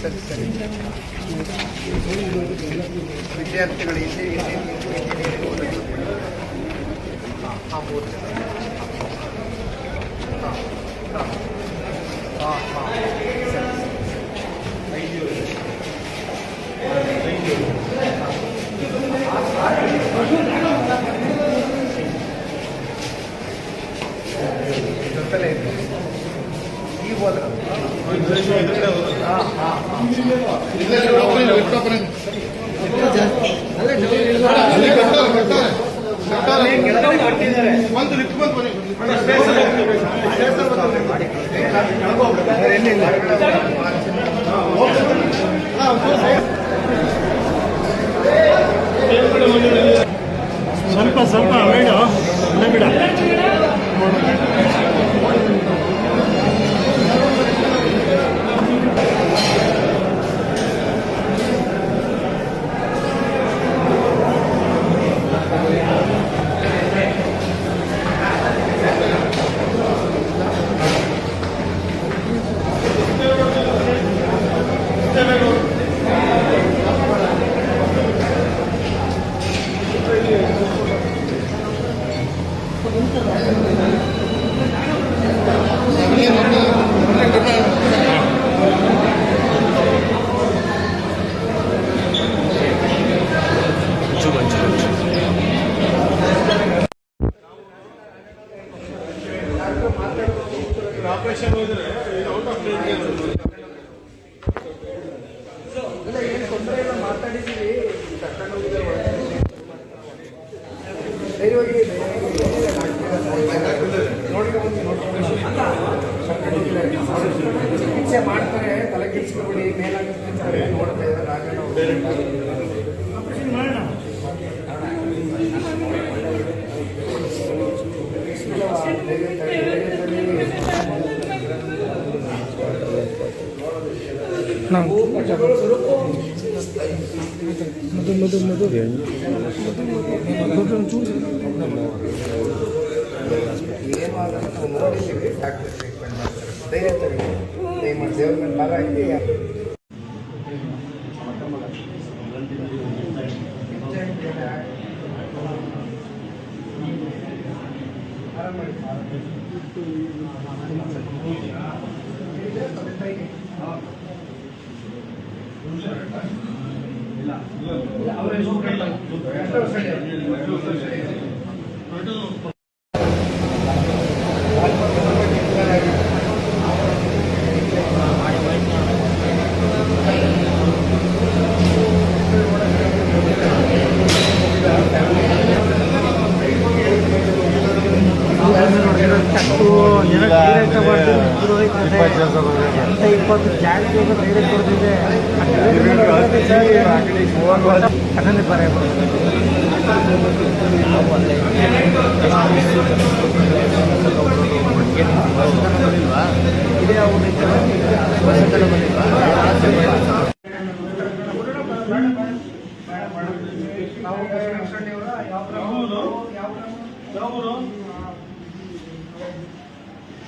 ಸರಿ ಸರಿ ವಿದ್ಯಾರ್ಥಿಗಳು ಇಲ್ಲಿ ಇಲ್ಲಿ ಇಲ್ಲಿ ಓದಲು ಹಾಂ ಹಾಂ ಮೂರು ಜನ ಹಾಂ ಹಾಂ ಹಾಂ ಒಂದು ಲಿಫ್ಟ್ ಬಂದು ಬನ್ನಿ ಚಿಕಿತ್ಸೆ ಮಾಡ್ತಾರೆ ತಲೆ ಕೆಡಿಸ್ಕೊಬಿಡಿ ಮೇಲಾಗುತ್ತೆ ನೋಡ್ತಾ ಇದ್ದಾರೆ Nang. Madu madu madu. Madu madu. Thank you. ಇಲ್ಲ. ಎಂತ ಇಪ್ಪತ್ತು ಜಾಸ್ತಿ ಡೈರೆಕ್ಟ್ ಕೊಡ್ತಿದೆ. ಅದನ್ನೇ ಬರೆಯ ಇದೇ ನಾವು ಯಾವ ಯಾವ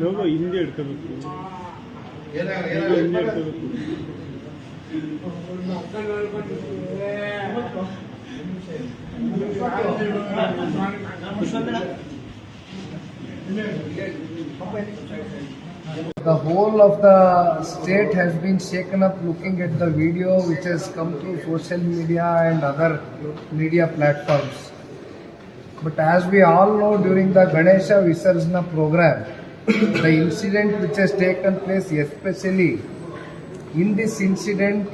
ಲೋಗೋ ಹಿಂದೆ ಹಿಡ್ಕೋಬೇಕು ಲೋಗೋ ಹಿಂದೆ ಹಿಡ್ಕೋಬೇಕು The whole of the state has been shaken up looking at the video which has come through social media and other media platforms. But as we all know during the Ganesha Visarjana program, the incident which has taken place especially In this incident,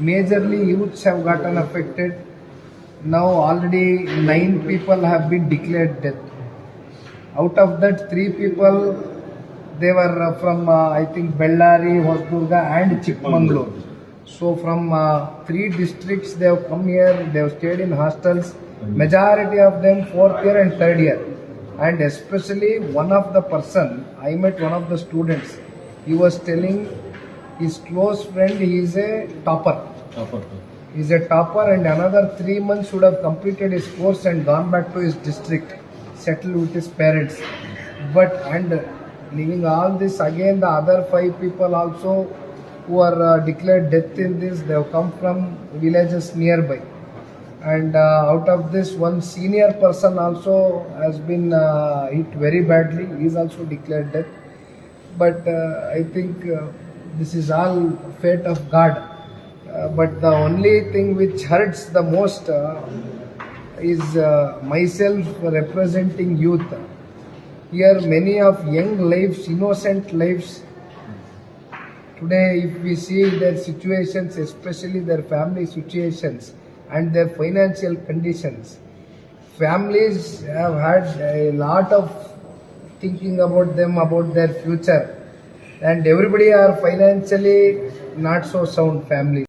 majorly youths have gotten affected. Now already nine people have been declared dead. Out of that, three people they were uh, from uh, I think Bellary, Hosdurga, and Chikmagalur. So from uh, three districts they have come here. They have stayed in hostels. Majority of them fourth year and third year. And especially one of the person I met one of the students. He was telling his close friend he is a topper. Topper. He is a topper and another three months should have completed his course and gone back to his district, settled with his parents. But and leaving all this again, the other five people also who are uh, declared death in this, they have come from villages nearby. And uh, out of this, one senior person also has been uh, hit very badly. He is also declared death. But uh, I think this is all fate of God. But the only thing which hurts the most is uh, myself representing youth. Here, many of young lives, innocent lives. Today, if we see their situations, especially their family situations and their financial conditions, families have had a lot of thinking about them, about their future, and everybody are financially not so sound family.